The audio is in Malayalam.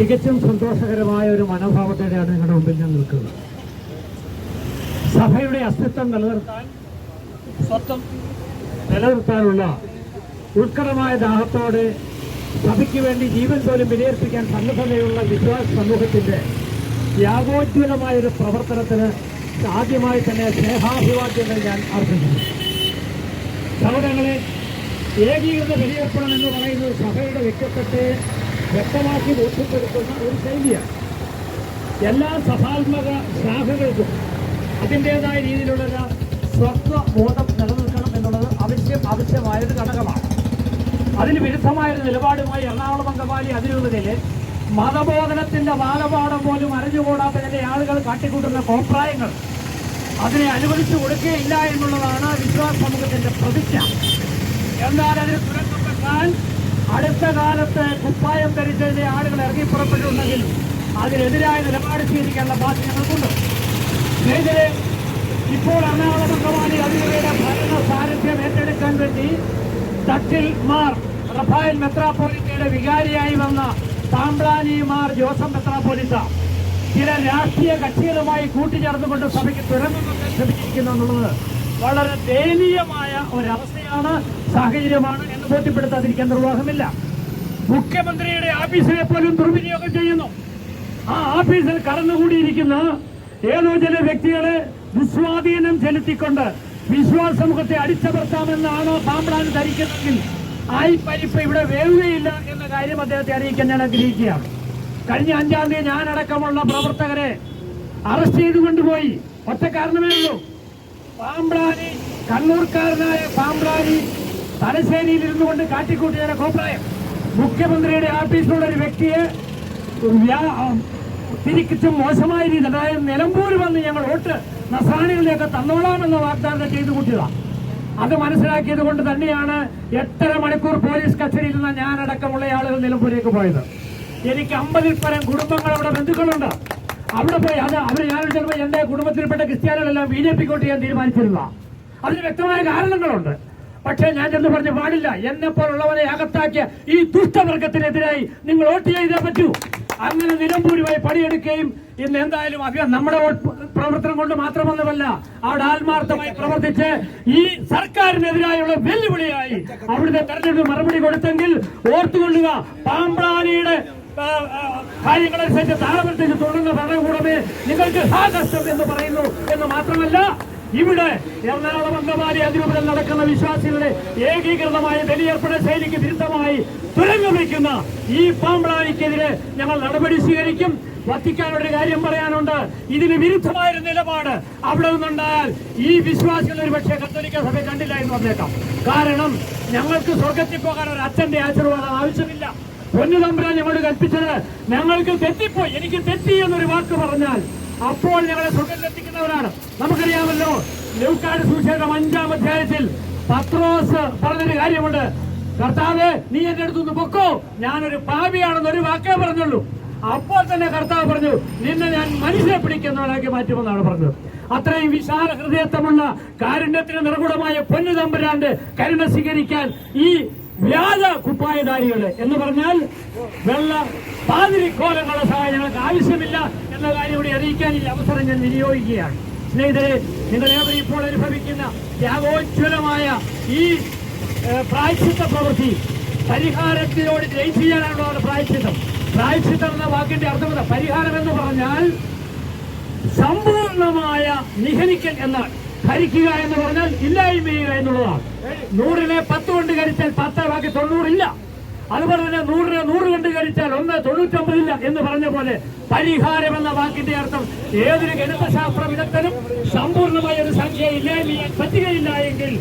തികച്ചും സന്തോഷകരമായ ഒരു മനോഭാവത്തോടെയാണ് നിങ്ങളുടെ മുമ്പിൽ ഞാൻ നിൽക്കുന്നത്. സഭയുടെ അസ്തിത്വം നിലനിർത്താൻ നിലനിർത്താനുള്ള ഉത്കടമായ ദാഹത്തോടെ സഭയ്ക്ക് വേണ്ടി ജീവൻ പോലും വിലയിരുത്തിക്കാൻ സന്നദ്ധതയുള്ള വിശ്വാസ സമൂഹത്തിന്റെ യാഗോജ്വലമായ ഒരു പ്രവർത്തനത്തിന് ആദ്യമായി തന്നെ സ്നേഹാഭിവാദ്യങ്ങൾ ഞാൻ അർപ്പിക്കുന്നു. സഹോദരങ്ങളെ ഏകീകൃത ബലിയർപ്പണം എന്ന് പറയുന്നത് സഭയുടെ വ്യക്തിത്വത്തെ വ്യക്തമാക്കി ബോധ്യപ്പെടുത്തുന്ന ഒരു ശൈലിയാണ്. എല്ലാ സഭാത്മക ശാഖകൾക്കും അതിന്റെതായ രീതിയിലുള്ള സ്വത്വ ബോധം നിലനിൽക്കണം എന്നുള്ളത് ആവശ്യം ആവശ്യമായൊരു ഘടകമാണ്. അതിന് വിരുദ്ധമായൊരു നിലപാടുമായി എറണാകുളം അങ്കമാലി അതിരൂപതയിലെ മതബോധനത്തിന്റെ ബാലപാഠം പോലും അറിഞ്ഞുകൂടാത്ത ചില ആളുകൾ കാട്ടിക്കൂട്ടുന്ന കോപ്രായങ്ങൾ അതിനെ അനുവദിച്ചു കൊടുക്കുകയില്ല എന്നുള്ളതാണ് വിശ്വാസ സമൂഹത്തിന്റെ പ്രതിജ്ഞ. എന്നാൽ അതിന് വെക്കാൻ അടുത്ത കാലത്ത് കുപ്പായം ധരിച്ചതിന്റെ ആളുകൾ ഇറങ്ങി പുറപ്പെട്ടിട്ടുണ്ടെങ്കിൽ അതിനെതിരായ നിലപാട് സ്വീകരിക്കാനുള്ള ബാധ്യത ഞങ്ങൾക്കുണ്ട്. സ്നേഹിതരെ ഇപ്പോൾ എറണാകുളം അങ്കമാലി അതിരൂപയുടെ ഭരണ സാരഥ്യം ഏറ്റെടുക്കാൻ വേണ്ടി തട്ടിൽ മാർ റഫായൽ മെത്രാപ്പോലിത്തയുടെ വികാരിയായി വന്ന താമ്പ്ലാനി മാർ ജോസഫ് മെത്രാപ്പോലിത്ത ചില രാഷ്ട്രീയ കക്ഷികളുമായി കൂട്ടിച്ചേർന്നുകൊണ്ട് സഭയ്ക്ക് തുറന്നു ശ്രമിച്ചിരിക്കുന്നു എന്നുള്ളത് വളരെ ദയനീയമായ ഒരവസ്ഥയാണ് സാഹചര്യമാണ് എന്ന് ബോധ്യപ്പെടുത്താതിരിക്കാൻ നിർവാഹമില്ല. മുഖ്യമന്ത്രിയുടെ ഓഫീസിനെ പോലും ദുർവിനിയോഗം ചെയ്യുന്നു. ആ ഓഫീസിൽ കടന്നുകൂടിയിരിക്കുന്ന ഏതോ ചില വ്യക്തികളെ ദുസ്വാധീനം ചെലുത്തിക്കൊണ്ട് വിശ്വാസമുഖത്തെ അടിച്ചമർത്താമെന്നാണ് പാമ്പളാൻ ധരിക്കുന്നതെങ്കിൽ ആ പരിപ്പ് ഇവിടെ വേവുകയില്ല എന്ന കാര്യം അദ്ദേഹത്തെ അറിയിക്കാൻ ഞാൻ ആഗ്രഹിക്കുകയാണ്. കഴിഞ്ഞ അഞ്ചാം തീയതി ഞാനടക്കമുള്ള പ്രവർത്തകരെ അറസ്റ്റ് ചെയ്ത് കൊണ്ടുപോയി ഒറ്റ കാരണമേ ഉള്ളൂ. പാമ്പ്ളാനി കണ്ണൂർക്കാരനായ പാമ്പ്ളാനി തലശ്ശേരിയിൽ ഇരുന്നു കൊണ്ട് കാട്ടിക്കൂട്ടിയ കോപ്രായം. മുഖ്യമന്ത്രിയുടെ ആഫീസിലുള്ള ഒരു വ്യക്തിയെ തിരിച്ചും മോശമായ രീതി അതായത് നിലമ്പൂർ വന്ന് ഞങ്ങൾ വോട്ട് നസാണികളിലേക്ക് തന്നോളാമെന്ന വാഗ്ദാനം ചെയ്തു കൂട്ടിയതാണ് അത് മനസ്സിലാക്കിയത് കൊണ്ട് തന്നെയാണ് എട്ടര മണിക്കൂർ പോലീസ് കസ്റ്റഡിയിൽ നിന്ന് ഞാനടക്കമുള്ള ആളുകൾ നിലമ്പൂരേക്ക് പോയത്. എനിക്ക് അമ്പതിൽ പരം കുടുംബങ്ങൾ അവിടെ ബന്ധുക്കളുണ്ട്. അവിടെ പോയി അത് അവർ ഞാൻ ചിലപ്പോൾ എന്റെ കുടുംബത്തിൽപ്പെട്ട ക്രിസ്ത്യാനികളെല്ലാം ബി ജെ പിക്കോട്ട് ചെയ്യാൻ തീരുമാനിച്ചിരുന്ന. അതിന് വ്യക്തമായ കാരണങ്ങളുണ്ട്. പക്ഷേ ഞാൻ ചെന്ന് പറഞ്ഞു പാടില്ല. എന്നെ പോലുള്ളവരെ അകത്താക്കിയ ഈ ദുഷ്ടവർഗത്തിനെതിരായി നിങ്ങൾ വോട്ട് ചെയ്തേ പറ്റൂ. അങ്ങനെ നിലമ്പൂരുമായി പണിയെടുക്കുകയും ഇന്ന് എന്തായാലും അഭിയാൻ നമ്മുടെ പ്രവർത്തനം കൊണ്ട് മാത്രമൊന്നുമല്ല അവിടെ ആത്മാർത്ഥമായി പ്രവർത്തിച്ച് ഈ സർക്കാരിനെതിരായുള്ള വെല്ലുവിളിയായി അവിടുത്തെ തെരഞ്ഞെടുപ്പ് മറുപടി കൊടുത്തെങ്കിൽ ഓർത്തുകൊള്ളുക പാമ്പ്രാനിയുടെ കാര്യങ്ങളനുസരിച്ച് താളമനുസരിച്ച് തുടങ്ങുന്ന ഭരണകൂടമേ നിങ്ങൾക്ക് കഷ്ടം എന്ന് പറയുന്നു എന്ന് മാത്രമല്ല ഇവിടെ എറണാകുളം അംഗമാലി അതിരൂപതയിൽ നടക്കുന്ന വിശ്വാസികളുടെ ഏകീകൃതമായ ബലിയർപ്പണ ശൈലിക്ക് വിരുദ്ധമായി തുരങ്കം വയ്ക്കുന്ന ഈ പാമ്പ്ളാനിക്കെതിരെ ഞങ്ങൾ നടപടി സ്വീകരിക്കും. വത്തിക്കാനൊരു കാര്യം പറയാനുണ്ട്. ഇതിന് വിരുദ്ധമായൊരു നിലപാട് അവിടെ നിന്നുണ്ടായാൽ ഈ വിശ്വാസികൾ ഒരു പക്ഷേ കത്തോലിക്ക സഭ കണ്ടില്ല എന്ന് വന്നേക്കാം കാരണം ഞങ്ങൾക്ക് സ്വർഗത്തിൽ പോകാൻ ഒരു അച്ഛന്റെ ആശീർവാദം ആവശ്യമില്ല. പൊന്നു തമ്പുരാൻ ഞങ്ങളോട് കൽപ്പിച്ചത് ഞങ്ങൾക്ക് തെറ്റിപ്പോയി. എനിക്ക് തെറ്റി എന്നൊരു വാക്ക് പറഞ്ഞാൽ അപ്പോൾ ഞങ്ങളെ സ്വർഗത്തിലെത്തിക്കുന്നവരാണ് നമുക്കറിയാമല്ലോ ലൗക്കാട് സുവിശേഷം അഞ്ചാം അധ്യായത്തിൽ പത്രോസ് പറഞ്ഞൊരു കാര്യമുണ്ട്. കർത്താവ് നീ എന്റെ അടുത്തുനിന്ന് പൊക്കോ. ഞാനൊരു പാപിയാണെന്ന് ഒരു വാക്കേ പറഞ്ഞുള്ളൂ. അപ്പോൾ തന്നെ കർത്താവ് പറഞ്ഞു നിന്നെ ഞാൻ മനുഷ്യനെ പിടിക്കുന്നവനാക്കി മാറ്റുമെന്നാണ് പറഞ്ഞത്. അത്രയും വിശാല ഹൃദയത്വമുള്ള കാരുണ്യത്തിന് നിർഗുണമായ പൊന്നു തമ്പുരാന്റെ കരുണ സ്വീകരിക്കാൻ ഈ വ്യാജ കുപ്പായധാരികൾ എന്ന് പറഞ്ഞാൽ വെള്ള പാതിരിക്കോലങ്ങളുടെ സഹായം ഞങ്ങൾക്ക് ആവശ്യമില്ല എന്ന കാര്യം കൂടി അറിയിക്കാൻ ഈ അവസരം ഞാൻ വിനിയോഗിക്കുകയാണ്. സ്നേഹിതരെ നിങ്ങളേവരും ഇപ്പോൾ അനുഭവിക്കുന്ന ത്യാഗോജ്വലമായ ഈ പ്രായച്ചിത്ത പ്രവൃത്തി പരിഹാരത്തിനോട് ജയിച്ചിയാണുള്ള പ്രായച്ചിത്തം. പ്രായച്ചിത്തം എന്ന വാക്കിന്റെ അർത്ഥമെന്താ പരിഹാരം എന്ന് പറഞ്ഞാൽ സമ്പൂർണമായ നിഹനിക്കൽ എന്നാണ്. ഹരിക്കുക എന്ന് പറഞ്ഞാൽ ഇല്ലായ്മ ചെയ്യുക എന്നുള്ളതാണ്. നൂറിനെ പത്ത് കൊണ്ട് കരിച്ചാൽ പത്ത് ബാക്കി തൊണ്ണൂറില്ല അതുപോലെ തന്നെ നൂറിനെ നൂറ് കൊണ്ട് കരിച്ചാൽ ഒന്ന് തൊണ്ണൂറ്റൊമ്പതില്ല എന്ന് പറഞ്ഞ പോലെ പരിഹാരം എന്ന വാക്കിന്റെ അർത്ഥം ഏതൊരു ഗണിതശാസ്ത്ര വിദഗ്ധനും സമ്പൂർണമായ ഒരു സംഖ്യ ഇല്ലായ്മ ചെയ്യാൻ പറ്റുകയില്ല എങ്കിൽ